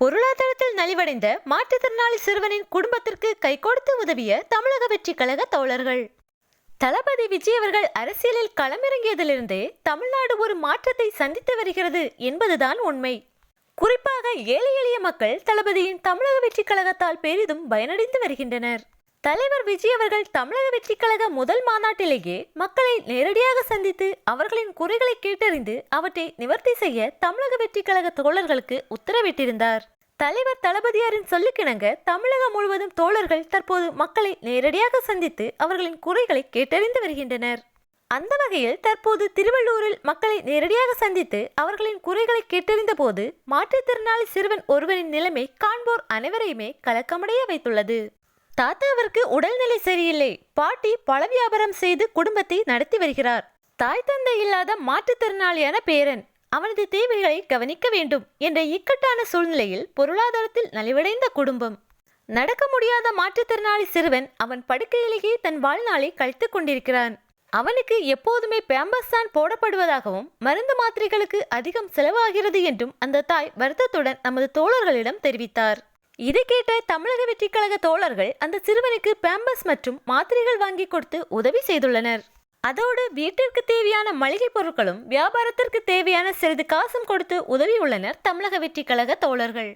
பொருளாதாரத்தில் நலிவடைந்த மாற்றுத்திறனாளி சிறுவனின் குடும்பத்திற்கு கைகொடுத்து உதவிய தமிழக வெற்றி கழக தோழர்கள். தளபதி விஜய் அவர்கள் அரசியலில் களமிறங்கியதிலிருந்தே தமிழ்நாடு ஒரு மாற்றத்தை சந்தித்து வருகிறது என்பதுதான் உண்மை. குறிப்பாக ஏழை எளிய மக்கள் தளபதியின் தமிழக வெற்றி கழகத்தால் பெரிதும் பயனடைந்து வருகின்றனர். தலைவர் விஜய் அவர்கள் தமிழக வெற்றி கழக முதல் மாநாட்டிலேயே மக்களை நேரடியாக சந்தித்து அவர்களின் குறைகளை கேட்டறிந்து அவற்றை நிவர்த்தி செய்ய தமிழக வெற்றி கழக தோழர்களுக்கு உத்தரவிட்டிருந்தார். தலைவர் தளபதியாரின் சொல்லுக்கிணங்க தமிழகம் முழுவதும் தோழர்கள் தற்போது மக்களை நேரடியாக சந்தித்து அவர்களின் குறைகளை கேட்டறிந்து வருகின்றனர். அந்த வகையில் தற்போது திருவள்ளூரில் மக்களை நேரடியாக சந்தித்து அவர்களின் குறைகளை கேட்டறிந்த போது மாற்றுத்திறனாளி சிறுவன் ஒருவரின் நிலைமை காண்போர் அனைவரையுமே கலக்கமடைய வைத்துள்ளது. தாத்தாவிற்கு உடல்நிலை சரியில்லை. பாட்டி பழ வியாபாரம் செய்து குடும்பத்தை நடத்தி வருகிறார். தாய் தந்தை இல்லாத மாற்றுத்திறனாளியான பேரன் அவனது தேவைகளை கவனிக்க வேண்டும் என்ற இக்கட்டான சூழ்நிலையில் பொருளாதாரத்தில் நலிவடைந்த குடும்பம். நடக்க முடியாத மாற்றுத்திறனாளி சிறுவன் அவன் படுக்கையிலேயே தன் வாழ்நாளை கழித்துக் கொண்டிருக்கிறான். அவனுக்கு எப்போதுமே பேம்பஸ் தான் போடப்படுவதாகவும் மருந்து மாத்திரைகளுக்கு அதிகம் செலவாகிறது என்றும் அந்த தாய் வருத்தத்துடன் நமது தோழர்களிடம் தெரிவித்தார். இதை கேட்ட தமிழக வெற்றி கழக தோழர்கள் அந்த சிறுவனுக்கு பேம்பஸ் மற்றும் மாத்திரைகள் வாங்கி கொடுத்து உதவி செய்துள்ளனர். அதோடு வீட்டிற்கு தேவையான மளிகை பொருட்களும் வியாபாரத்திற்கு தேவையான சிறிது காசும் கொடுத்து உதவியுள்ளனர் தமிழக வெற்றி கழக தோழர்கள்.